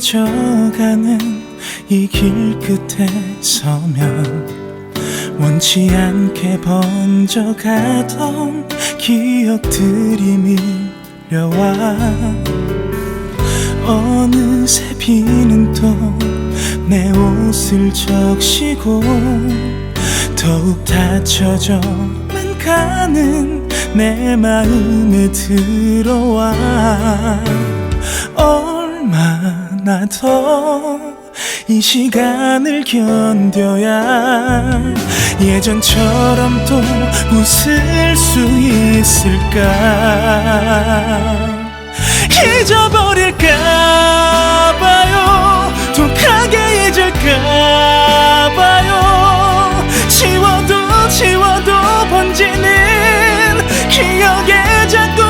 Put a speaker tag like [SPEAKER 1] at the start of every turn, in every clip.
[SPEAKER 1] 익숙해져가는 이 길 끝에 서면 원치 않게 번져가던 기억들이 밀려와 어느새 비는 또 내 옷을 적시고 더욱 닫혀져만 가는 내 마음에 들어와. 얼마 나더이 시간을 견뎌야 예전처럼 또 웃을 수 있을까? 잊어버릴까 봐요. 독하게 잊을까 봐요. 지워도 지워도 번지는 기억에 자꾸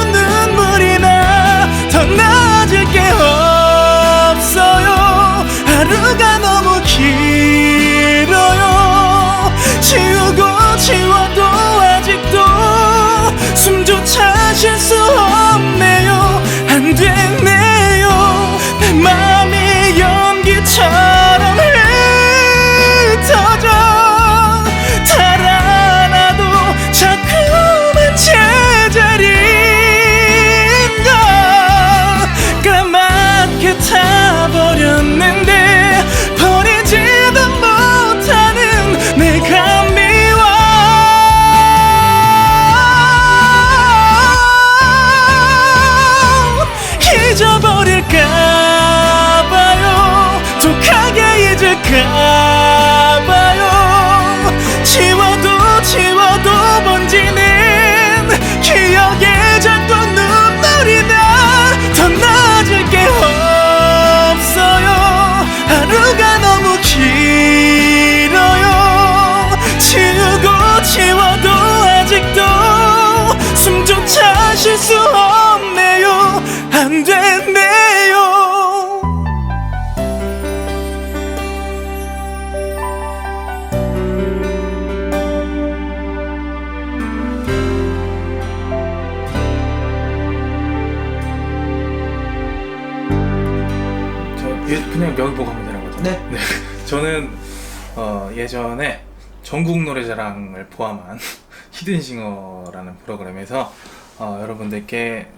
[SPEAKER 2] 예전에 전국 노래자랑을 포함한 히든싱어라는 프로그램에서 어, 여러분들께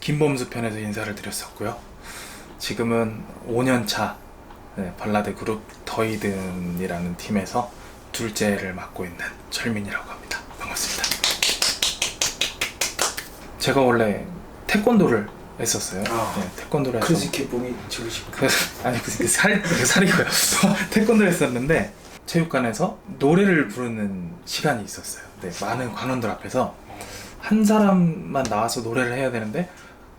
[SPEAKER 2] 김범수 편에서 인사를 드렸었고요. 지금은 5년차 네, 발라드 그룹 더이든이라는 팀에서 둘째를 맡고 있는 철민이라고 합니다. 반갑습니다. 제가 원래 태권도를 했었어요.
[SPEAKER 3] 아.
[SPEAKER 2] 네, 태권도를
[SPEAKER 3] 그래서 이렇게 몸이 좋으시고
[SPEAKER 2] 그, 아니 그 살, 그 살이고요. 태권도를 했었는데 체육관에서 노래를 부르는 시간이 있었어요. 네, 많은 관원들 앞에서 한 사람만 나와서 노래를 해야 되는데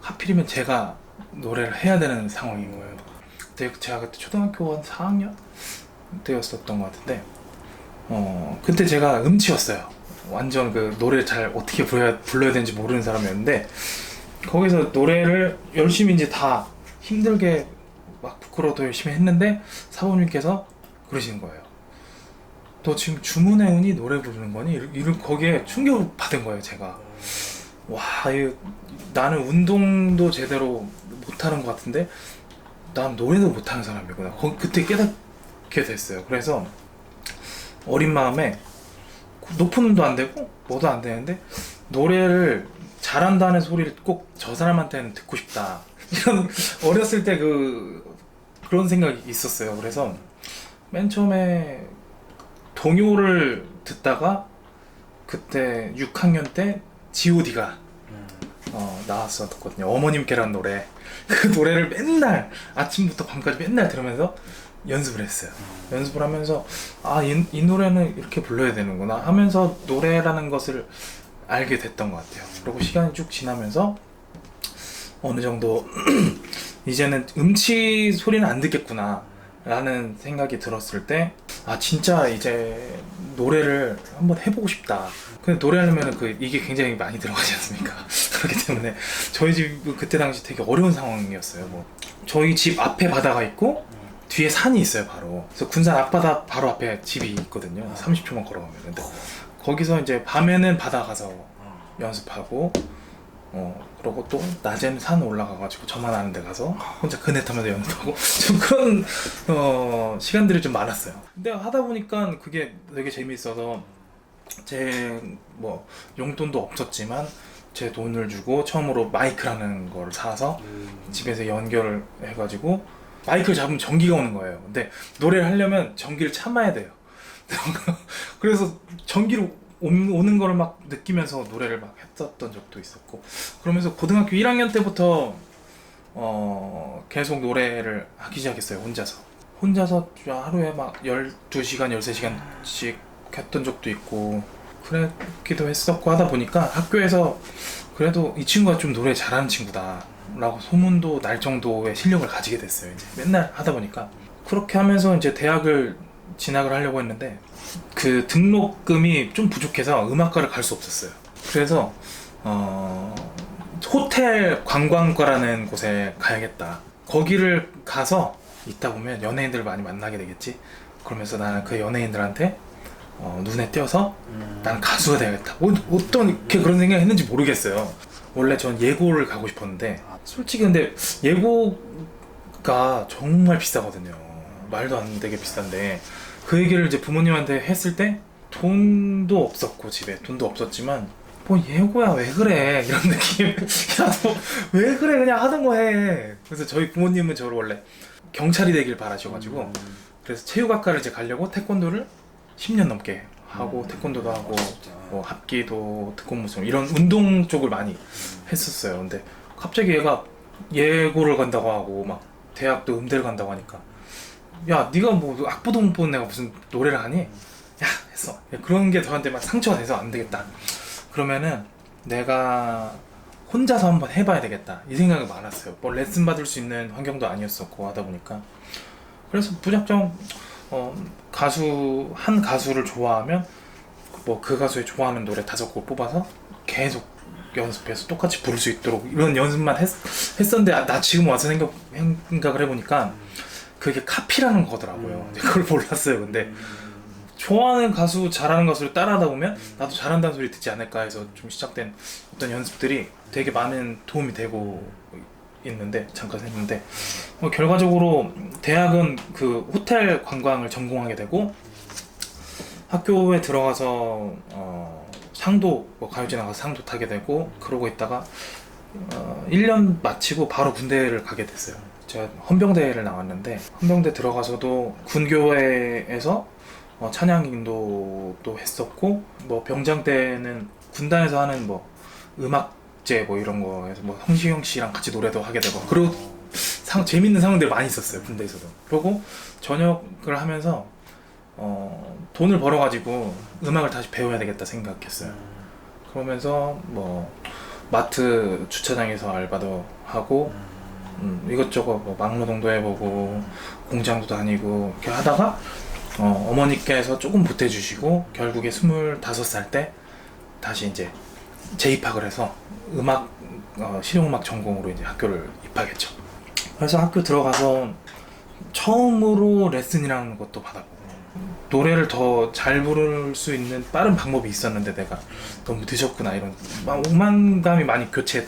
[SPEAKER 2] 하필이면 제가 노래를 해야 되는 상황인 거예요. 그때 제가 그때 초등학교 한 4학년 때였었던 것 같은데 어 그때 제가 음치였어요. 완전 그 노래 잘 어떻게 불러야, 불러야 되는지 모르는 사람이었는데 거기서 노래를 열심히 이제 다 힘들게 막 부끄러워도 열심히 했는데 사부님께서 그러시는 거예요. 너 지금 운이 노래 부르는 거니? 이런- 거기에 충격을 받은 거예요, 제가. 와, 이 나는 운동도 제대로 못하는 것 같은데 난 노래도 못하는 사람이구나. 거, 그때 깨닫게 됐어요. 그래서 어린 마음에 높은 음도 안 되고 뭐도 안 되는데 노래를 잘한다는 소리를 꼭 저 사람한테는 듣고 싶다. 이런 어렸을 때 그 그런 생각이 있었어요. 그래서 맨 처음에 동요를 듣다가 그때 6학년 때 G.O.D가 어, 나왔었거든요. 어머님께란 노래. 그 노래를 맨날 아침부터 밤까지 맨날 들으면서 연습을 했어요. 연습을 하면서 아, 이, 이 노래는 이렇게 불러야 되는구나 하면서 노래라는 것을 알게 됐던 것 같아요. 그리고 시간이 쭉 지나면서 어느 정도 이제는 음치 소리는 안 듣겠구나 라는 생각이 들었을 때 아 진짜 이제 노래를 한번 해보고 싶다. 근데 노래하려면 그 이게 굉장히 많이 들어가지 않습니까? 그렇기 때문에 저희 집 그때 당시 되게 어려운 상황이었어요 뭐. 저희 집 앞에 바다가 있고 뒤에 산이 있어요 바로. 그래서 군산 앞바다 바로 앞에 집이 있거든요. 30초만 걸어가면 근데 거기서 이제 밤에는 바다 가서 연습하고 어 그러고 또 낮에는 산 올라가가지고 저만 아는 데 가서 혼자 그네 타면서 연습하고 좀 그런 어 시간들이 좀 많았어요. 근데 하다 보니까 그게 되게 재미있어서 제 뭐 용돈도 없었지만 제 돈을 주고 처음으로 마이크라는 걸 사서 집에서 연결을 해가지고 마이크를 잡으면 전기가 오는 거예요. 근데 노래를 하려면 전기를 참아야 돼요. 그래서 전기로 오- 오는 거를 막 느끼면서 노래를 막 했었던 적도 있었고 그러면서 고등학교 1학년 때부터 어 계속 노래를 하기 시작했어요 혼자서. 혼자서 하루에 막 12시간 13시간씩 했던 적도 있고 그랬기도 했었고 하다 보니까 학교에서 그래도 이 친구가 좀 노래 잘하는 친구다 라고 소문도 날 정도의 실력을 가지게 됐어요 이제. 맨날 하다 보니까. 그렇게 하면서 이제 대학을 진학을 하려고 했는데 그 등록금이 좀 부족해서 음악과를 갈 수 없었어요 그래서 어 호텔 관광과라는 곳에 가야겠다 거기를 가서 있다 보면 연예인들 많이 만나게 되겠지 그러면서 나는 그 연예인들한테 어, 눈에 띄어서 나는 가수가 돼야겠다. 뭐, 어떤 이렇게 그런 생각을 했는지 모르겠어요. 원래 전 예고를 가고 싶었는데 솔직히 근데 예고가 정말 비싸거든요. 말도 안 되게 비싼데 그 얘기를 이제 부모님한테 했을 때 돈도 없었고 집에 돈도 없었지만 뭐 예고야 왜 그래? 이런 느낌. 야너왜 그래? 그냥 하던 거 해. 그래서 저희 부모님은 저를 원래 경찰이 되길 바라셔가지고 그래서 체육학과를 이제 가려고 태권도를 10년 넘게 하고 태권도도 하고 뭐 합기도 태권무술 이런 운동 쪽을 많이 했었어요. 근데 갑자기 얘가 예고를 간다고 하고 막 대학도 음대를 간다고 하니까 야 네가 뭐 악보도 못 보는 애가 무슨 노래를 하니? 야 했어. 그런 게 저한테 막 상처가 돼서 안 되겠다. 그러면은 내가 혼자서 한번 해봐야 되겠다 이 생각이 많았어요. 뭐 레슨 받을 수 있는 환경도 아니었었고 하다 보니까 그래서 무작정 어, 가수 한 가수를 좋아하면 뭐 그 가수의 좋아하는 노래 다섯 곡 뽑아서 계속 연습해서 똑같이 부를 수 있도록 이런 연습만 했, 했었는데 아, 나 지금 와서 생각, 생각을 해보니까 그게 카피라는 거더라고요. 그걸 몰랐어요. 근데 좋아하는 가수 잘하는 가수를 따라하다 보면 나도 잘한다는 소리 듣지 않을까 해서 좀 시작된 어떤 연습들이 되게 많은 도움이 되고 있는데 잠깐 했는데 뭐 결과적으로 대학은 그 호텔 관광을 전공하게 되고 학교에 들어가서 어, 상도 뭐 가요제 나가서 상도 타게 되고 그러고 있다가 어, 1년 마치고 바로 군대를 가게 됐어요. 제가 헌병대를 나왔는데 헌병대 들어가서도 군교회에서 어, 찬양 인도도 했었고 뭐 병장 때는 군단에서 하는 뭐 음악제 뭐 이런 거에서 뭐 성시경 씨랑 같이 노래도 하게 되고 그리고 상, 재밌는 상황들이 많이 있었어요 군대에서도. 그리고 전역을 하면서 어, 돈을 벌어가지고 음악을 다시 배워야 되겠다 생각했어요. 그러면서 뭐 마트 주차장에서 알바도 하고 음, 이것저것 뭐 막노동도 해보고 공장도 다니고 이렇게 하다가 어, 어머니께서 조금 보태주시고 결국에 25살 때 다시 이제 재입학을 해서 음악 어, 실용음악 전공으로 이제 학교를 입학했죠. 그래서 학교 들어가서 처음으로 레슨이라는 것도 받았고 노래를 더 잘 부를 수 있는 빠른 방법이 있었는데 내가 너무 늦었구나 이런 막 오만감이 많이 교체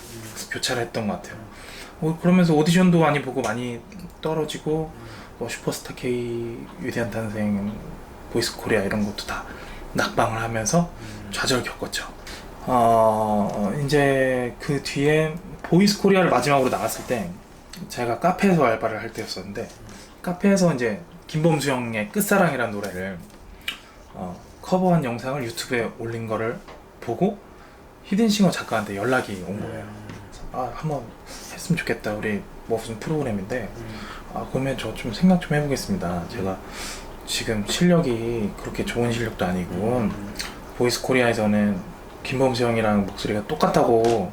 [SPEAKER 2] 교차를 했던 것 같아요. 어, 그러면서 오디션도 많이 보고 많이 떨어지고 뭐 슈퍼스타 K 위대한 탄생 보이스 코리아 이런 것도 다 낙방을 하면서 좌절 겪었죠. 어 이제 그 뒤에 보이스 코리아를 마지막으로 나갔을 때 제가 카페에서 알바를 할 때였었는데 카페에서 이제 김범수 형의 끝사랑이라는 노래를 어, 커버한 영상을 유튜브에 올린 거를 보고 히든싱어 작가한테 연락이 온 거예요. 아 한번 했으면 좋겠다. 우리 뭐 무슨 프로그램인데 아 그러면 저 좀 생각 좀 해보겠습니다. 제가 지금 실력이 그렇게 좋은 실력도 아니고 보이스 코리아에서는 김범수 형이랑 목소리가 똑같다고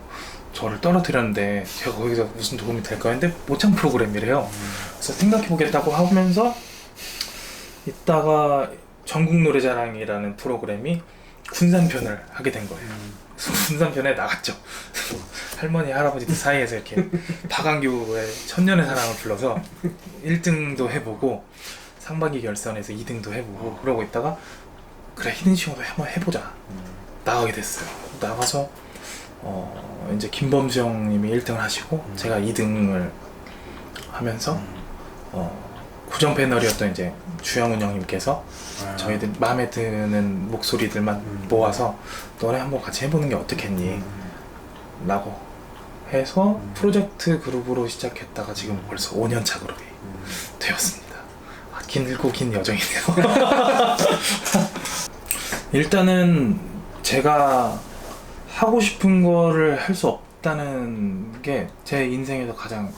[SPEAKER 2] 저를 떨어뜨렸는데 제가 거기서 무슨 도움이 될까 했는데 모창 프로그램이래요. 그래서 생각해 보겠다고 하면서 있다가 전국 노래자랑이라는 프로그램이 군산편을 하게 된 거예요. 군산편에 나갔죠. 할머니 할아버지들 사이에서 이렇게 박완규의 천년의 사랑을 불러서 1등도 해보고 상반기 결선에서 2등도 해보고 그러고 있다가 그래 히든싱어도 한번 해보자 나가게 됐어요. 나가서 어, 이제 김범수 형님이 1등을 하시고
[SPEAKER 3] 음.
[SPEAKER 2] 제가 2등을 하면서 어, 고정 패널이었던 이제 주영훈 형님께서
[SPEAKER 3] 아.
[SPEAKER 2] 저희들 마음에 드는 목소리들만
[SPEAKER 3] 음.
[SPEAKER 2] 모아서 너네 한번 같이 해보는 게 어떻겠니?
[SPEAKER 3] 음.
[SPEAKER 2] 라고 해서
[SPEAKER 3] 음.
[SPEAKER 2] 프로젝트 그룹으로 시작했다가 지금 벌써 5년 차 그룹이
[SPEAKER 3] 음.
[SPEAKER 2] 되었습니다. 아, 길고 긴 여정이네요. 일단은 제가 하고 싶은 거를 할 수 없다는 게 제 인생에서 가장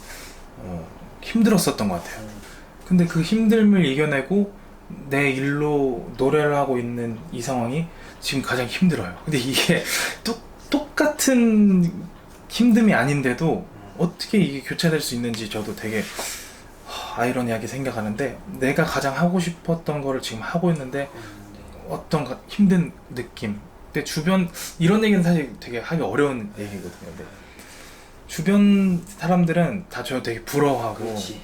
[SPEAKER 2] 어, 힘들었었던 것 같아요. 근데 그 힘듦을 이겨내고 내 일로 노래를 하고 있는 이 상황이 지금 가장 힘들어요. 근데 이게 똑, 똑같은 힘듦이 아닌데도 어떻게 이게 교차될 수 있는지 저도 되게 하, 아이러니하게 생각하는데 내가 가장 하고 싶었던 거를 지금 하고 있는데 어떤 가- 힘든 느낌. 근데 주변 이런 얘기는 사실 되게 하기 어려운 얘기거든요. 근데 주변 사람들은 다 저 되게 부러워하고
[SPEAKER 3] 그렇지.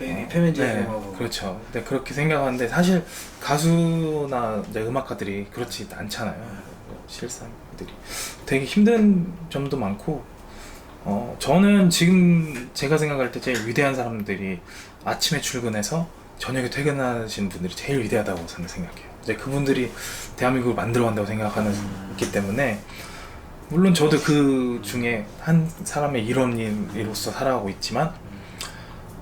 [SPEAKER 2] 어,
[SPEAKER 3] 페면제
[SPEAKER 2] 네,
[SPEAKER 3] 하고.
[SPEAKER 2] 그렇죠. 근데 그렇게 생각하는데 사실 가수나 이제 음악가들이 그렇지 않잖아요. 실상 들이 되게 힘든 점도 많고 어 저는 지금 제가 생각할 때 제일 위대한 사람들이 아침에 출근해서 저녁에 퇴근하시는 분들이 제일 위대하다고 저는 생각해요. 이제 그분들이 대한민국을 만들어 간다고 생각하는
[SPEAKER 3] 음.
[SPEAKER 2] 기 때문에 물론 저도 그 중에 한 사람의 일원으로서 살아가고 있지만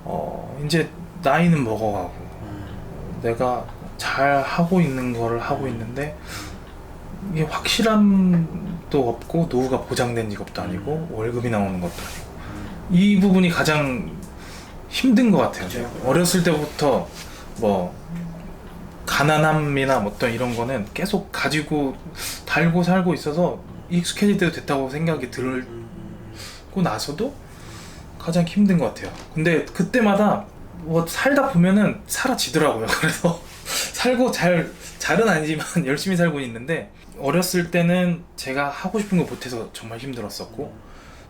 [SPEAKER 2] 어 이제 나이는 먹어가고
[SPEAKER 3] 음.
[SPEAKER 2] 내가 잘 하고 있는 거를 하고 있는데 이게 확실함도 없고 노후가 보장된 직업도 아니고 월급이 나오는 것도 아니고 이 부분이 가장 힘든 것 같아요.
[SPEAKER 3] 그죠.
[SPEAKER 2] 어렸을 때부터 뭐 가난함이나 뭐 어떤 이런 거는 계속 가지고 달고 살고 있어서 익숙해질 때도 됐다고 생각이 들고
[SPEAKER 3] 음.
[SPEAKER 2] 나서도 가장 힘든 것 같아요. 근데 그때마다 뭐 살다 보면은 사라지더라고요. 그래서 살고 잘 잘은 아니지만 열심히 살고 있는데 어렸을 때는 제가 하고 싶은 거 못해서 정말 힘들었었고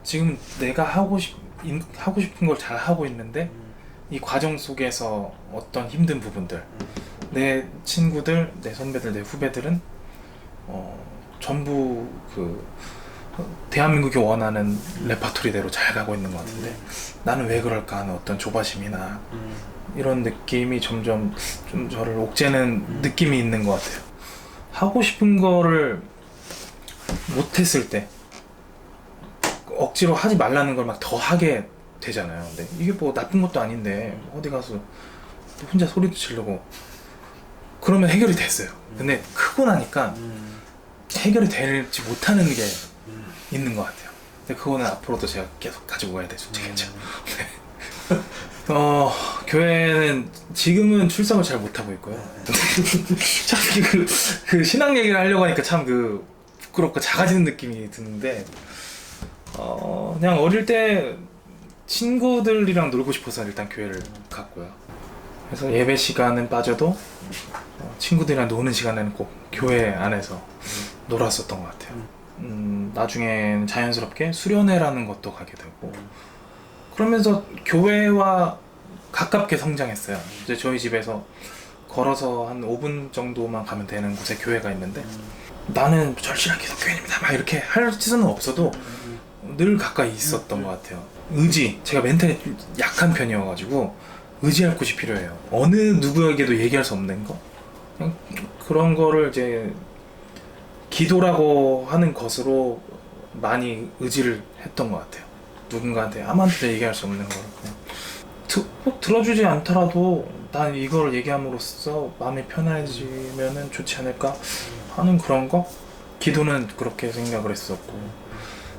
[SPEAKER 2] 지금 내가 하고 싶 인- 하고 싶은 걸 잘 하고 있는데 이 과정 속에서 어떤 힘든 부분들 내 친구들, 내 선배들, 내 후배들은 어, 전부 그 어, 대한민국이 원하는 레파토리대로 잘 가고 있는 것 같은데 나는 왜 그럴까 하는 어떤 조바심이나
[SPEAKER 3] 음.
[SPEAKER 2] 이런 느낌이 점점 좀 저를 옥죄는 느낌이 있는 것 같아요. 하고 싶은 거를 못했을 때 억지로 하지 말라는 걸 막 더 하게 되잖아요. 근데 이게 뭐 나쁜 것도 아닌데 어디 가서 혼자 소리도 지르고 그러면 해결이 됐어요. 근데 크고 나니까
[SPEAKER 3] 음.
[SPEAKER 2] 해결이 되지 못하는 게
[SPEAKER 3] 음.
[SPEAKER 2] 있는 것 같아요. 근데 그거는 앞으로도 제가 계속 가지고 가야 될 숙제겠죠.
[SPEAKER 3] 음.
[SPEAKER 2] 어 교회는 지금은 출석을 잘 못하고 있고요. 참 그 그 신앙 얘기를 하려고 하니까 참 그 부끄럽고 작아지는 느낌이 드는데 어 그냥 어릴 때 친구들이랑 놀고 싶어서 일단 교회를 갔고요. 그래서 예배 시간은 빠져도 어, 친구들이랑 노는 시간에는 꼭 교회 안에서 놀았었던 것 같아요. 음, 나중엔 자연스럽게 수련회라는 것도 가게 되고 그러면서 교회와 가깝게 성장했어요. 이제 저희 집에서 걸어서 한 5분 정도만 가면 되는 곳에 교회가 있는데 나는 절실한 기독교인입니다. 막 이렇게 할 짓은 없어도 늘 가까이 있었던 것 같아요. 의지, 제가 멘탈이 좀 약한 편이어가지고 의지할 곳이 필요해요. 어느 누구에게도 얘기할 수 없는 거. 그런 거를 이제 기도라고 하는 것으로 많이 의지를 했던 것 같아요. 누군가한테 아무한테도 얘기할 수 없는 거를 꼭 들어주지 않더라도 난 이걸 얘기함으로써 마음이 편해지면은 좋지 않을까 하는 그런 거 기도는 그렇게 생각을 했었고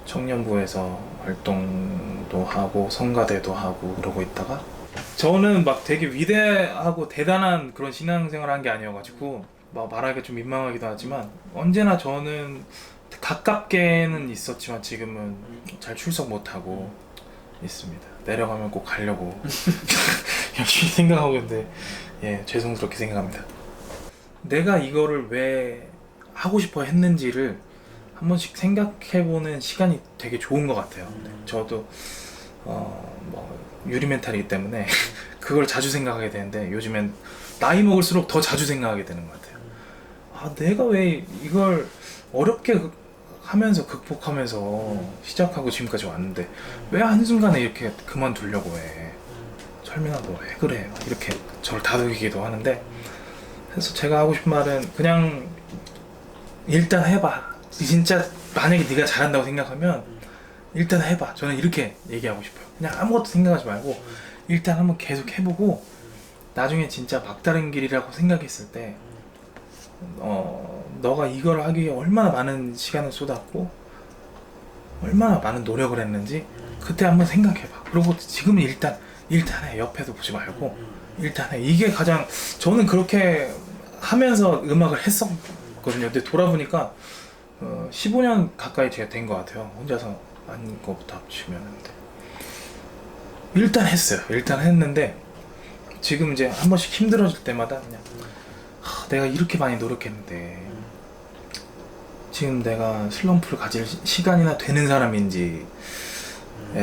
[SPEAKER 2] 청년부에서 활동도 하고 성가대도 하고 그러고 있다가 저는 막 되게 위대하고 대단한 그런 신앙생활을 한게 아니어가지고 막 말하기가 좀 민망하기도 하지만 언제나 저는 가깝게는 있었지만 지금은 잘 출석 못하고 있습니다. 내려가면 꼭 가려고 열심히 생각하고 있는데 예 죄송스럽게 생각합니다. 내가 이거를 왜 하고 싶어 했는지를 한 번씩 생각해보는 시간이 되게 좋은 것 같아요. 네, 저도 어 뭐 유리 멘탈이기 때문에 그걸 자주 생각하게 되는데 요즘엔 나이 먹을수록 더 자주 생각하게 되는 것 같아요. 아 내가 왜 이걸 어렵게 하면서 극복하면서 시작하고 지금까지 왔는데 왜 한순간에 이렇게 그만두려고 해? 철민아 너 왜 그래? 막 이렇게 저를 다독이기도 하는데 그래서 제가 하고 싶은 말은 그냥 일단 해봐. 진짜 만약에 네가 잘한다고 생각하면 일단 해봐. 저는 이렇게 얘기하고 싶어요. 그냥 아무것도 생각하지 말고 일단 한번 계속 해보고 나중에 진짜 막다른 길이라고 생각했을 때 어, 너가 이걸 하기 위해 얼마나 많은 시간을 쏟았고 얼마나 많은 노력을 했는지 그때 한번 생각해봐. 그리고 지금은 일단 일단 해 옆에도 보지 말고 일단 해 이게 가장 저는 그렇게 하면서 음악을 했었거든요. 근데 돌아보니까 어, 15년 가까이 제가 된 것 같아요. 혼자서 한 거부터 합치면 일단 했어요. 일단 했는데 지금 이제 한 번씩 힘들어질 때마다 그냥 하, 내가 이렇게 많이 노력했는데 지금 내가 슬럼프를 가질 시- 시간이나 되는 사람인지에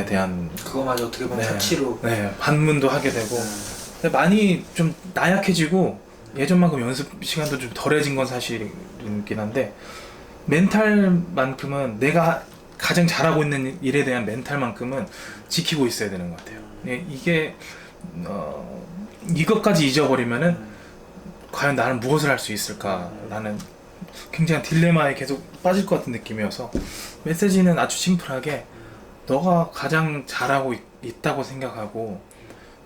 [SPEAKER 2] 대한
[SPEAKER 3] 그거마저 어떻게 보면
[SPEAKER 2] 네,
[SPEAKER 3] 사치로
[SPEAKER 2] 네, 반문도 하게 되고
[SPEAKER 3] 음.
[SPEAKER 2] 근데 많이 좀 나약해지고 예전만큼 연습 시간도 좀 덜해진 건 사실이긴 한데 멘탈만큼은 내가 가장 잘하고 있는 일에 대한 멘탈만큼은 지키고 있어야 되는 것 같아요. 예, 이게 어, 이것까지 잊어버리면은 과연 나는 무엇을 할 수 있을까? 나는 굉장한 딜레마에 계속 빠질 것 같은 느낌이어서 메시지는 아주 심플하게 너가 가장 잘하고 있, 다고 생각하고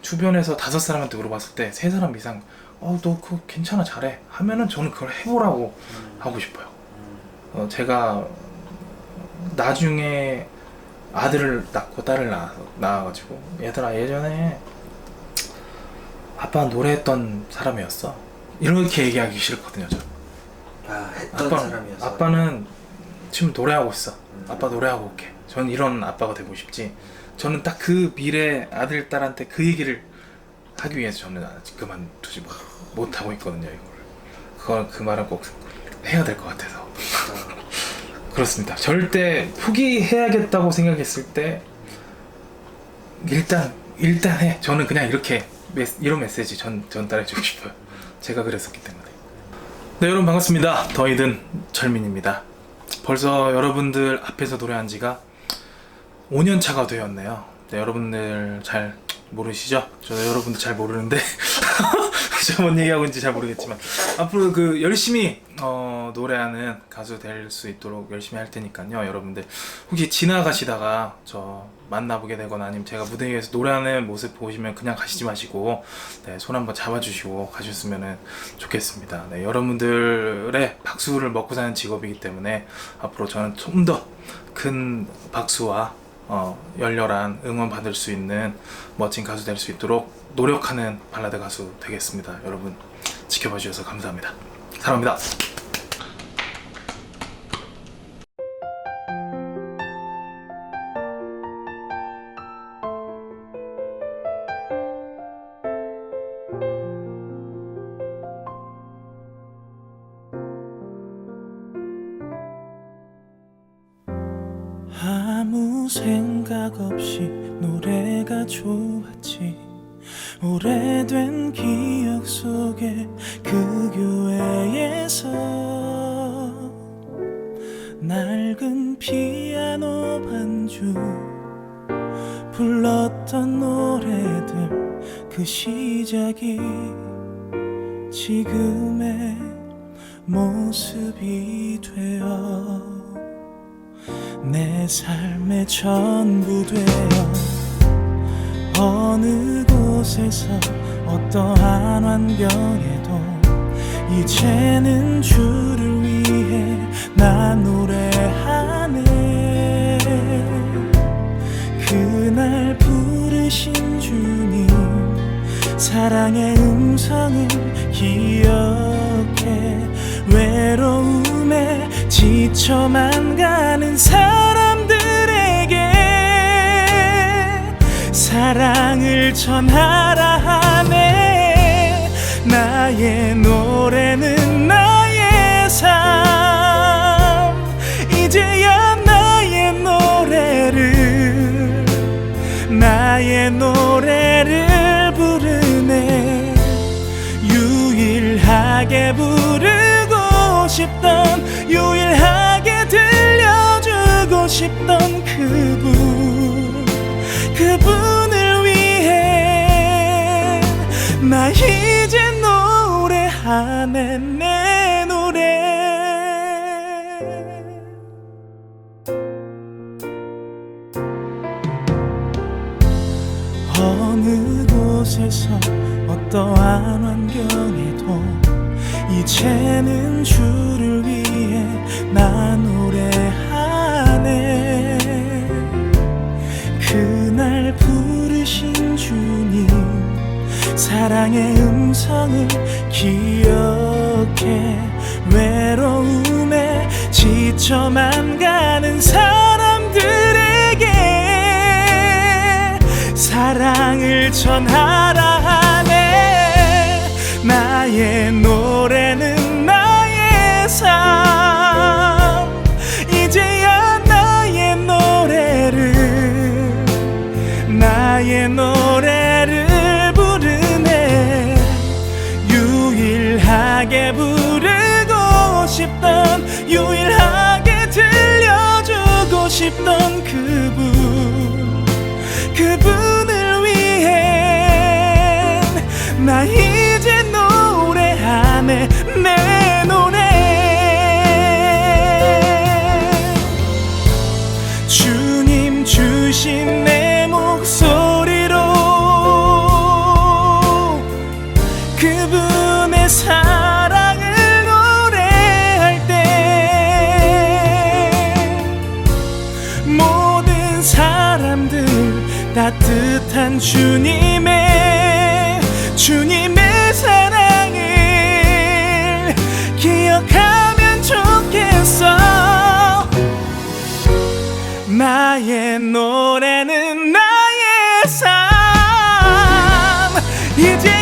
[SPEAKER 2] 주변에서 다섯 사람한테 물어봤을 때 세 사람 이상 어너 그거 괜찮아 잘해 하면은 저는 그걸 해보라고 하고 싶어요. 어, 제가 나중에 아들을 낳고 딸을 낳아, 낳아가지고 얘들아 예전에 아빠 노래했던 사람이었어 이렇게 얘기하기 싫거든요 저
[SPEAKER 3] 아 했던
[SPEAKER 2] 아빠,
[SPEAKER 3] 사람이었어
[SPEAKER 2] 아빠는 지금 노래하고 있어
[SPEAKER 3] 음.
[SPEAKER 2] 아빠 노래하고 올게 전 이런 아빠가 되고 싶지 저는 딱 그 미래 아들 딸한테 그 얘기를 하기 위해서 저는 아직 그만두지 못- 못하고 있거든요 이걸 그걸 그 말은 꼭 해야 될 것 같아서
[SPEAKER 3] 아,
[SPEAKER 2] 그렇습니다. 절대 포기해야겠다고 생각했을 때 일단 일단 해. 저는 그냥 이렇게 메, 이런 메시지 전 전달해 주고 싶어요. 제가 그랬었기 때문에. 네 여러분 반갑습니다. 더이든 철민입니다. 벌써 여러분들 앞에서 노래한 지가 5년 차가 되었네요. 네, 여러분들 잘 모르시죠? 저도 여러분들 잘 모르는데 제가 뭔 얘기하고 있는지 잘 모르겠지만 앞으로 그 열심히 어, 노래하는 가수 될 수 있도록 열심히 할 테니까요. 여러분들 혹시 지나가시다가 저 만나보게 되거나 아니면 제가 무대 위에서 노래하는 모습 보시면 그냥 가시지 마시고 네, 손 한번 잡아주시고 가셨으면 좋겠습니다. 네, 여러분들의 박수를 먹고 사는 직업이기 때문에 앞으로 저는 좀 더 큰 박수와 어, 열렬한 응원 받을 수 있는 멋진 가수 될 수 있도록 노력하는 발라드 가수 되겠습니다. 여러분 지켜봐 주셔서 감사합니다. 사랑합니다.
[SPEAKER 1] 아무 생각 없이 노래가 좋았지 오래된 기억 속에 그 교회에서 낡은 피아노 반주 불렀던 노래들 그 시작이 지금의 모습이 되어 내 삶의 전부 되어 어느 곳에서 어떠한 환경에도 이제는 주를 위해 난 노래하네. 그날 부르신 주님 사랑의 음성을 기억해. 외로움에 지쳐만 가는 사람 사랑을 전하라 하네. 나의 노래는 나의 삶. 이제야 나의 노래를 나의 노래를 부르네. 유일하게 부르고 싶던 유일하게 들려던 싶던 그분. 그분 노래하네 내 노래 어느 곳에서 어떠한 환경에도 이제는 주를 위해 나 노래하네. 그날 부르신 사랑의 음성을 기억해. 외로움에 지쳐만 가는 사람들에게 사랑을 전하라 주님의 주님의 사랑을 기억하면 좋겠어. 나의 노래는 나의 삶. 이제